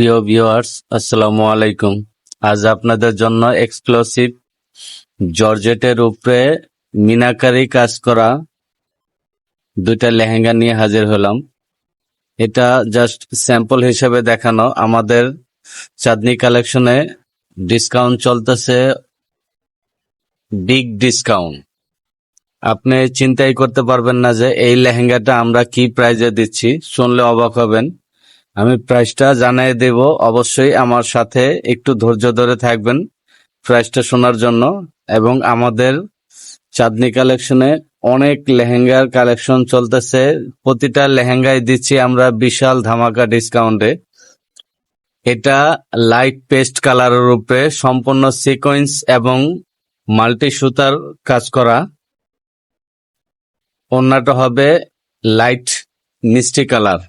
প্রিয় ভিউয়ার্স আসসালামু আলাইকুম। আজ আপনাদের জন্য এক্সক্লুসিভ জর্জেটের উপরে মিনাকারি কাজ করা দুইটা লেহেঙ্গা নিয়ে হাজির হলাম। এটা জাস্ট স্যাম্পল হিসেবে দেখানো। আমাদের চাঁদনি কালেকশনে ডিসকাউন্ট চলতেছে বিগ ডিসকাউন্ট আপনি চিন্তাই করতে পারবেন না যে এই লেহেঙ্গাটা আমরা কি প্রাইজে দিচ্ছি। শুনলে অবাক হবেন। আমি প্রাইসটা জানিয়ে দেব। অবশ্যই আমার সাথে একটু ধৈর্য ধরে থাকবেন প্রাইসটা শোনার জন্য। এবং আমাদের চাঁদনি কালেকশনে অনেক লেহেঙ্গার কালেকশন চলতেছে। প্রতিটা লেহেঙ্গায় দিচ্ছি আমরা বিশাল ধামাকা ডিসকাউন্টে। এটা লাইট পেস্ট কালারের উপরে সম্পূর্ণ সিকোয়েন্স এবং মাল্টি সুতার কাজ করা। অন্যটা হবে লাইট মিষ্টি কালার।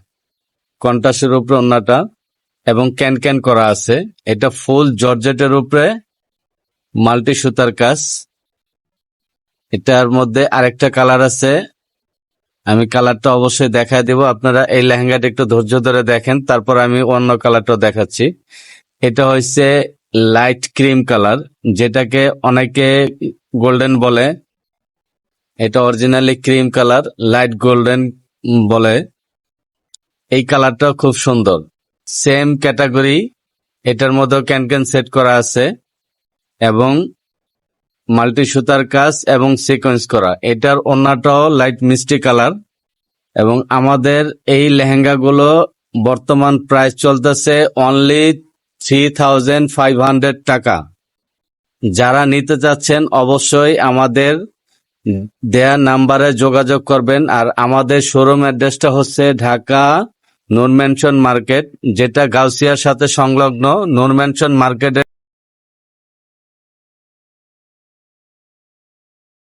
কন্টাসের উপরে ওড়নাটা এবং ক্যান ক্যান করা আছে। এটা ফুল জর্জেটের উপরে মাল্টি সুতার কাজ। এটার মধ্যে আরেকটা কালার আছে। আমি কালারটা অবশ্যই দেখায় দেব। আপনারা এই লেহেঙ্গাটা একটু ধৈর্য ধরে দেখেন, তারপর আমি অন্য কালারটা দেখাচ্ছি। এটা হচ্ছে লাইট ক্রিম কালার, যেটাকে অনেকে গোল্ডেন বলে। এটা originally cream colour, light golden বলে। এই কালারটা খুব সুন্দর। সেম ক্যাটাগরি, এটার মধ্যে ক্যান ক্যান সেট করা আছে, এবং মাল্টি সুতার কাজ এবং সিকোয়েন্স করা। এটার অন্যটাও লাইট মিষ্টি কালার, এবং আমাদের এই লেহেঙ্গাগুলো বর্তমান প্রাইস চলতেছে only three thousand five hundred টাকা। যারা নিতে চাচ্ছেন অবশ্যই আমাদের দেয়া নাম্বারে যোগাযোগ করবেন, আর আমাদের শোরুম অ্যাড্রেসটা হচ্ছে ঢাকা নূর ম্যানশন মার্কেট যেটা গাউসিয়ার সাথে সংলগ্ন নূর ম্যানশন মার্কেটের